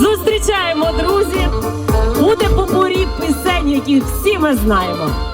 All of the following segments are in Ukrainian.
Зустрічаємо, друзі! Буде попорі пісень, які всі ми знаємо.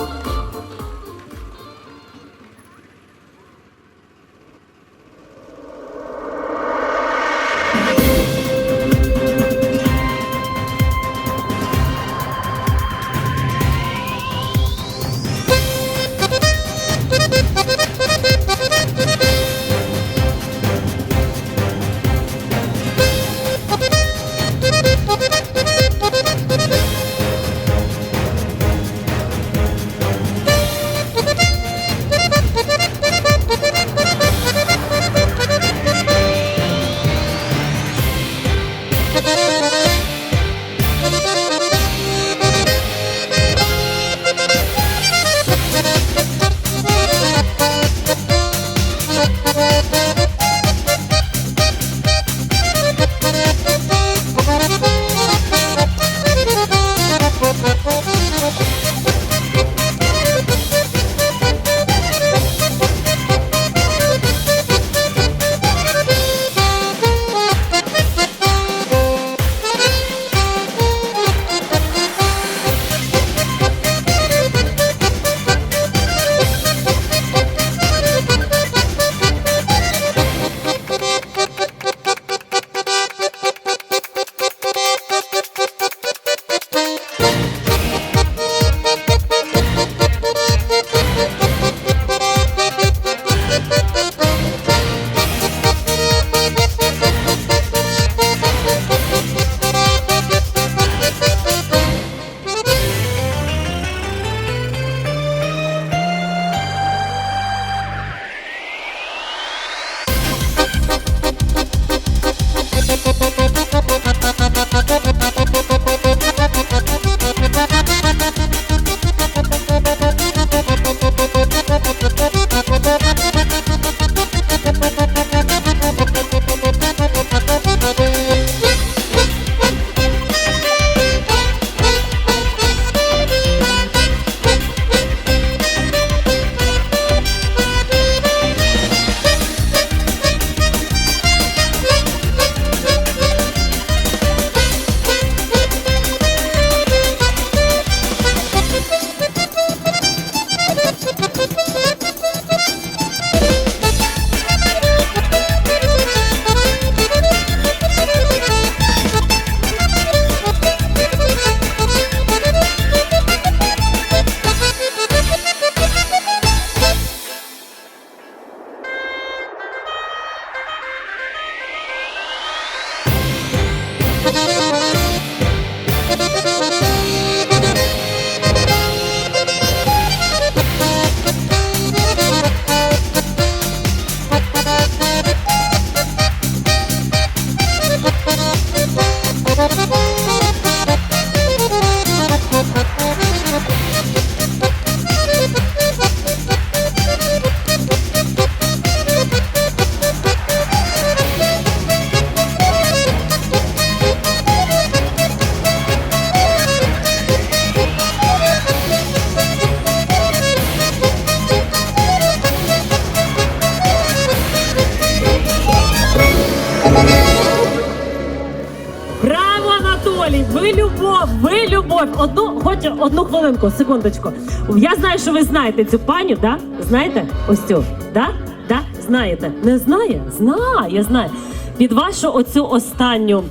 Ви любов, ви любов. Одну, хоч одну хвилинку, секундочку. Я знаю, що ви знаєте цю паню, да? Знаєте? Ось цю, да? Да? Знаєте? Не знає? Знає, знає. Під вашу оцю останню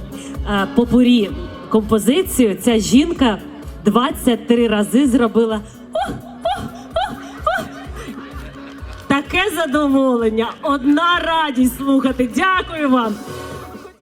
е, попурі композицію ця жінка 23 рази зробила. Таке задоволення, одна радість слухати. Дякую вам.